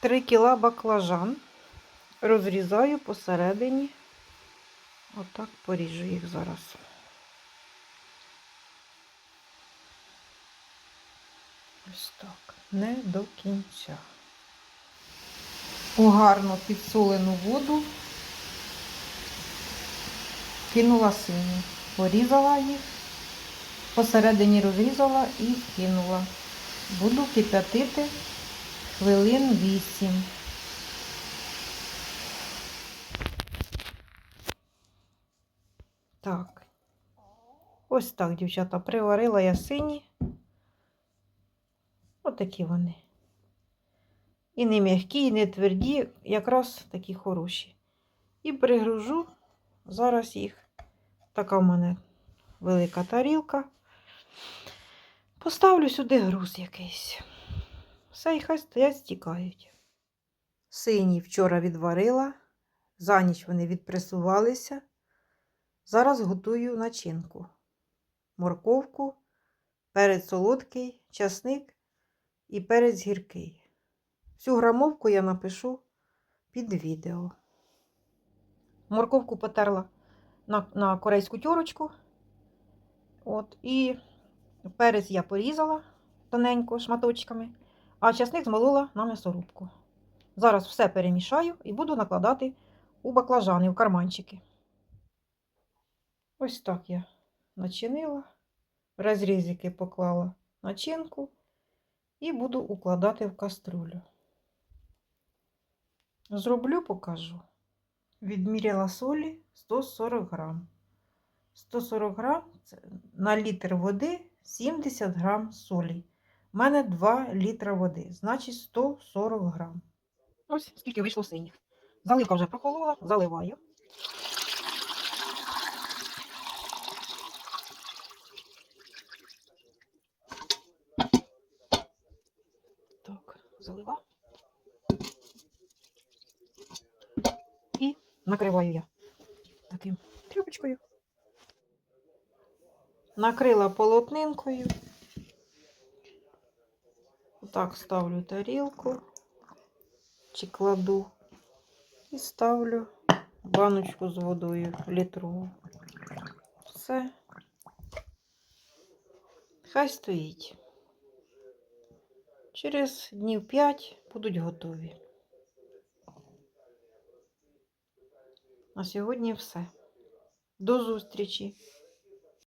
3 кіла баклажан. Розрізаю посередині. Отак поріжу їх зараз. Ось так. Не до кінця. У гарно підсолену воду кинула сині. Порізала їх, посередині розрізала і кинула. Буду кип'ятити хвилин 8. Так. Ось так, дівчата, приварила я сині. Отакі вони. І не м'які, і не тверді, якраз такі хороші. І пригружу зараз їх. Така в мене велика тарілка. Поставлю сюди груз якийсь. Все, і хай стоять, стікають. Сині вчора відварила, за ніч вони відпресувалися. Зараз готую начинку. Морковку, перець солодкий, часник і перець гіркий. Всю грамовку я напишу під відео. Морковку потерла на, на корейську тьорочку. От, і перець я порізала тоненько шматочками, а часник змолола на м'ясорубку. Зараз все перемішаю і буду накладати у баклажани, в карманчики. Ось так я начинила, розрізики поклала начинку і буду укладати в каструлю. Зроблю, покажу. Відміряла солі 140 грам. 140 грам на літр води 70 грам солі. У мене 2 літра води, значить 140 грам. Ось скільки вийшло синіх. Заливка вже прохолола, заливаю. Так, залила. І накриваю я таким тряпочкою. Накрила полотнинкою. Отак ставлю тарілку чи кладу і ставлю баночку з водою літрову. Все. Хай стоїть. Через днів 5 будуть готові. На сьогодні все. До зустрічі!